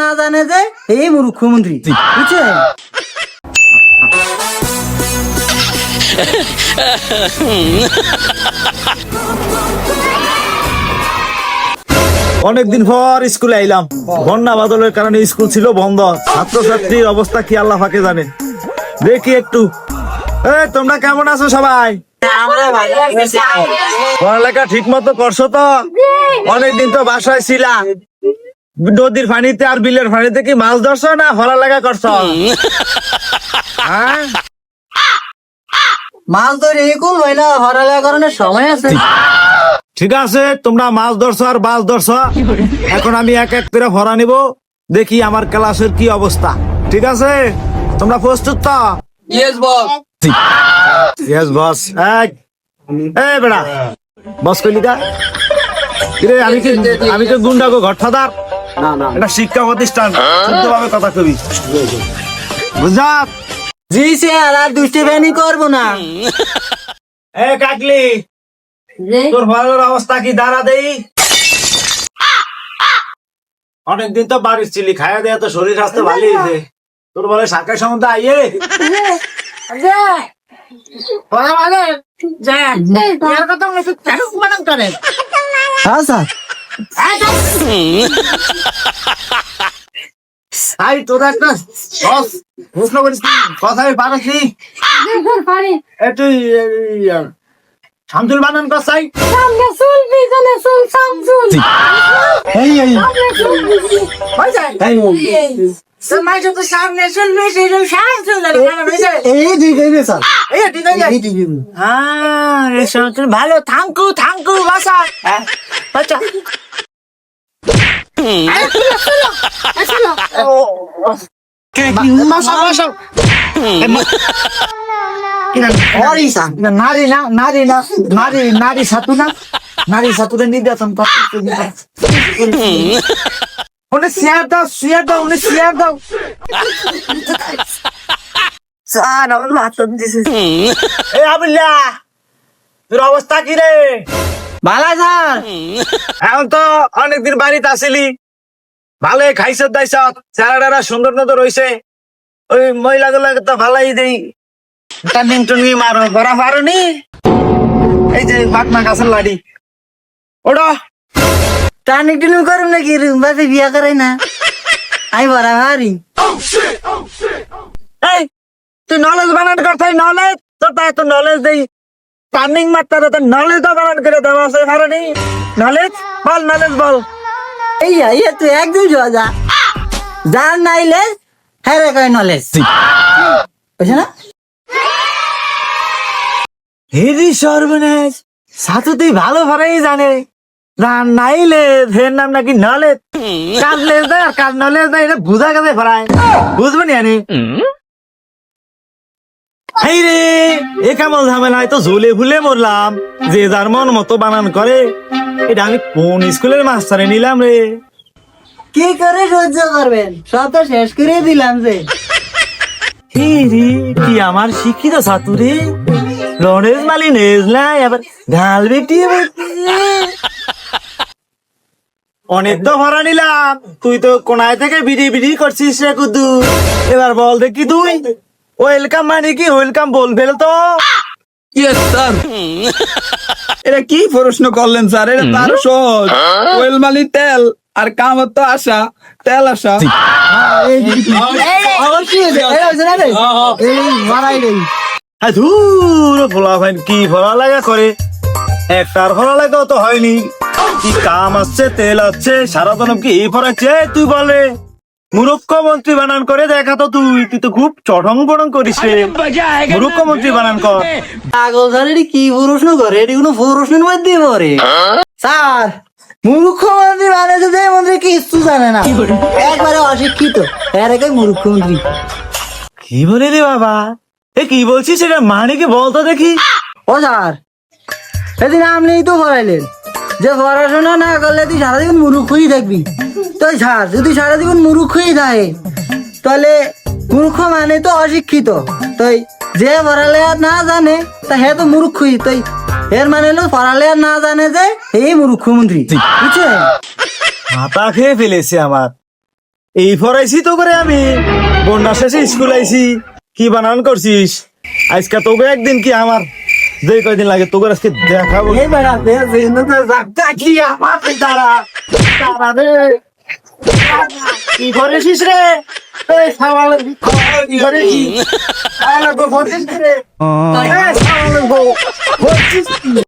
না জানে যে এই মুখ্যমন্ত্রী বুঝছে? অনেকদিন পর স্কুলে আইলাম। বন্যা বাদলের কারণে স্কুল ছিল বন্ধ। ছাত্রছাত্রীর অবস্থা কি আল্লাহ ফাঁকে জানে। দেখি একটু। তোমরা কেমন আছো সবাই? পড়ালেখা ঠিক মতো করছ তো? অনেকদিন তো বাসায় ছিলাম। নদীর পানিতে আর বিলের পানিতে কি মাছ ধরছো না পড়ালেখা করছ? হ্যাঁ? মাছ ধরে এই কুল হয় না হরালে কারণে সময় আছে। ঠিক আছে তোমরা মাছ ধরছো আর মাছ ধরছো। এখন আমি এক এক করে ভরা নিব দেখি আমার ক্লাসের কি অবস্থা। ঠিক আছে? তোমরা প্রস্তুত তো? ইয়েস বস ইয়েস বস এক এ বেড়া। বস কইলি আমি কি আমি কি গুন্ডা গো ঘটফাদার না না। এটা শিক্ষা প্রতিষ্ঠান। শুদ্ধভাবে কথা কবি। বুঝা? জি স্যার আর দুষ্টি করব না। এ কাকলি তোর ভালোর অবস্থা কি? দাঁড়া দেই। অনেকদিন তো বাড়ির চিলি খাইয়া দেয়া তো শরীর স্বাস্থ্য ভালো হয়েছে। তোর বলে শাকের সম্বন্ধে আইয়ে। আই তোর একটা বস প্রশ্ন করিস কি? কথাই পারিস। নি? এ তুই শামসুল বানান কর চাই এই এই। ভালো। থাঙ্কু থাঙ্কু বাসা আচ্ছা নারী না নারী না নারী নারী সাতু না। নারী সাতুরে নির্যাতন উনি শেয়ার দাও শেয়ার দাও উনি শেয়ার দাও। স্যার আমার বাতন দিছে। এ আবুল্লা তোর অবস্থা কি রে? ভালো স্যার এখন তো অনেকদিন বাড়িতে আসিলি। ভালো খাইছ দাইছ চেহারাটা সুন্দর নজর রয়েছে ওই মহিলাগুলো তো ভালাই দেই। টার্নিং টুর্নিং মারো ধরা পারো নি? এই যে পাটনা গাছের লাড়ি। ওটা টানি টুনি করুন নাকি? বাসে বিয়া করে না। আমি বড় ভারি। এই তুই নলেজ বানান করতাই নলেজ তোর তাই তো নলেজ দেই। টার্নিং মারতে তোর নলেজ তো বানান করে দেওয়া আছে পারো নলেজ বল নলেজ বল। এই এই তুই একদম সোজা যার নাইলে হ্যাঁ রে কয় নলেজ বুঝছে না? হেরি সর্বনাশ। সাথে তুই ভালো ভাবেই জানে। নাইলে নাম নাকি আর এটা বুঝা গেছে ফরায় এই রে এ কেমন ঝামেলায় তো ঝুলে ভুলে মরলাম। যে যার মন মতো বানান করে এটা আমি কোন স্কুলের মাস্টারে নিলাম রে? কি করে সহ্য করবেন? সব তো শেষ করে দিলাম যে। রে কি আমার শিক্ষিত ছাত্র? রে লরেন্স মালি নেজ নাই আবার ঢাল বেটি অনেক তো ভরা নিলাম। তুই তো কোনায় থেকে বিড়ি বিড়ি করছিস রে কুদু। এবার বল দেখি তুই। ওয়েলকাম মানে কি? ওয়েলকাম বল ফেল তো। ইয়েস স্যার এটা কি প্রশ্ন করলেন স্যার এটা তার সহজ। ওয়েল মালি তেল আর কামত তো আসা তেল আসা ধুর ফোলা ফাইন কি ফলা লাগা করে। একটার ফলা লাগাও তো হয়নি। কি কাম আসছে তেল আছে সারা জনম কি এই ফরাচ্ছে তুই বলে। মুখ্যমন্ত্রী বানান করে দেখা তো তুই তুই তো খুব চটং বড়ং করিস রে। মুখ্যমন্ত্রী বানান কর। পাগল স্যার এটি কি প্রশ্ন করে? এটি কোনো প্রশ্নের মধ্যে পড়ে। স্যার মুখ্যমন্ত্রী মানে তো দেয় মন্ত্রী কিছু জানে না। একবারে অশিক্ষিত। এর একে মুখ্যমন্ত্রী কি বলে রে বাবা? এ কি বলছিস? সেটা মানে কি বলতো দেখি। ও স্যার সেদিন আপনি তো পড়াইলেন। যে পড়াশোনা না করলে তুই সারা জীবন মুরুক্ষই থাকবি। তো স্যার যদি সারা জীবন মুরুক্ষই থাকে তাহলে মূর্খ মানে তো অশিক্ষিত। তাই যে পড়ালে না জানে তা হে তো মূর্খই তাই এর মানে হলো পড়ালে আর না জানে যে এই মুখ্যমন্ত্রী বুঝছে? মাথা খেয়ে ফেলেছে আমার। এই ফরাইছি তো করে আমি। বন্যা শেষে স্কুল আইছি। কি বানান করছিস? আজকে তোকে একদিন কি আমার যে কয়দিন লাগে তোকে আজকে দেখাবো। কি করেছিস রে? কি?